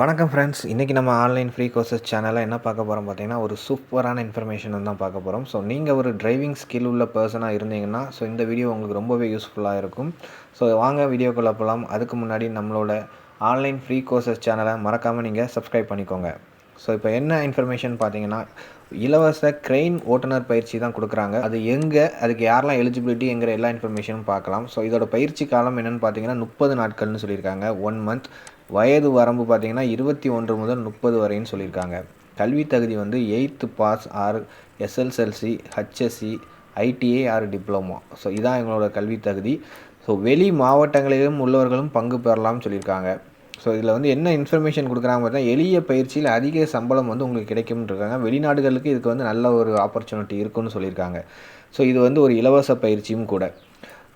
வணக்கம் ஃப்ரெண்ட்ஸ் இன்றைக்கி நம்ம ஆன்லைன் ஃப்ரீ கோர்சஸ் சேனலில் என்ன பார்க்க போகிறோம் பார்த்தீங்கன்னா ஒரு சூப்பரான இன்ஃபர்மேஷன் தான் பார்க்க போகிறோம் ஸோ நீங்கள் ஒரு டிரைவிங் ஸ்கில் உள்ள பர்சனாக இருந்தீங்கன்னா ஸோ இந்த வீடியோ உங்களுக்கு ரொம்பவே யூஸ்ஃபுல்லாக இருக்கும். ஸோ வாங்க வீடியோக்குள்ளே போகலாம் அதுக்கு முன்னாடி நம்மளோட ஆன்லைன் ஃப்ரீ கோர்சஸ் சேனலை மறக்காமல் நீங்கள் சப்ஸ்கிரைப் பண்ணிக்கோங்க. ஸோ இப்போ என்ன இன்ஃபர்மேஷன் பார்த்தீங்கன்னா இலவச கிரெயின் ஓட்டுநர் பயிற்சி தான் கொடுக்குறாங்க. அது எங்கே அதுக்கு யாரெல்லாம் எலிஜிபிலிட்டிங்கிற எல்லா இன்ஃபர்மேஷனும் பார்க்கலாம். ஸோ இதோட பயிற்சி காலம் என்னென்னு பார்த்தீங்கன்னா முப்பது நாட்கள்னு சொல்லியிருக்காங்க. ஒன் மந்த் வயது வரம்பு பார்த்திங்கன்னா இருபத்தி ஒன்று முதல் முப்பது வரைன்னு சொல்லியிருக்காங்க. கல்வி தகுதி வந்து eighth pass or SSLC HSC ITI or diploma. So இதான் எங்களோட கல்வி தகுதி. ஸோ வெளி மாவட்டங்களிலும் உள்ளவர்களும் பங்கு பெறலாம்னு சொல்லியிருக்காங்க. ஸோ இதில் வந்து என்ன இன்ஃபர்மேஷன் கொடுக்குறாங்க பார்த்தா எளிய பயிற்சியில் அதிக சம்பளம் வந்து உங்களுக்கு கிடைக்கும்னு இருக்காங்க. வெளிநாடுகளுக்கு இதுக்கு வந்து நல்ல ஒரு ஆப்பர்ச்சுனிட்டி இருக்குன்னு சொல்லியிருக்காங்க. ஸோ இது வந்து ஒரு இலவச பயிற்சியும் கூட.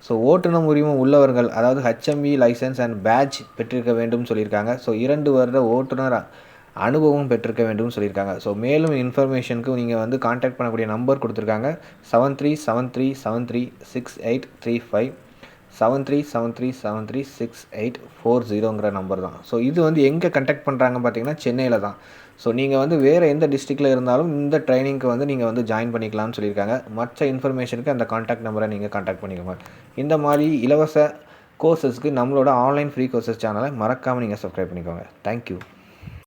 ஸோ ஓட்டுநர் உரிமம் உள்ளவர்கள் அதாவது ஹெச்எம்இ லைசன்ஸ் அண்ட் பேட்ச் பெற்றிருக்க வேண்டும் சொல்லியிருக்காங்க. ஸோ இரண்டு வருட ஓட்டுநர் அனுபவம் பெற்றிருக்க வேண்டும் சொல்லியிருக்காங்க. ஸோ மேலும் இன்ஃபர்மேஷனுக்கு நீங்கள் வந்து காண்டாக்ட் பண்ணக்கூடிய நம்பர் கொடுத்துருக்காங்க. Seven three seven three seven three six eight three five seven three seven three seven three six eight four ஜீரோங்கிற number தான். ஸோ இது வந்து எங்கே கண்டக்ட் பண்ணுறாங்க பார்த்தீங்கன்னா சென்னையில் தான். ஸோ நீங்கள் வந்து வேறு எந்த டிஸ்ட்ரிக்டில் இருந்தாலும் இந்த ட்ரைனிங்க்கு வந்து நீங்கள் வந்து ஜாயின் பண்ணிக்கலாம்னு சொல்லியிருக்காங்க. மற்ற இன்ஃபர்மேஷனுக்கு அந்த காண்டாக்ட் நம்பரை நீங்கள் காண்டாக்ட் பண்ணிக்கோங்க. இந்த மாதிரி இலவச கோர்சஸ்க்கு நம்மளோட ஆன்லைன் ஃப்ரீ கோர்சஸ் சேனலை மறக்காமல் நீங்கள் சப்ஸ்கிரைப் பண்ணிக்கோங்க. தேங்க்யூ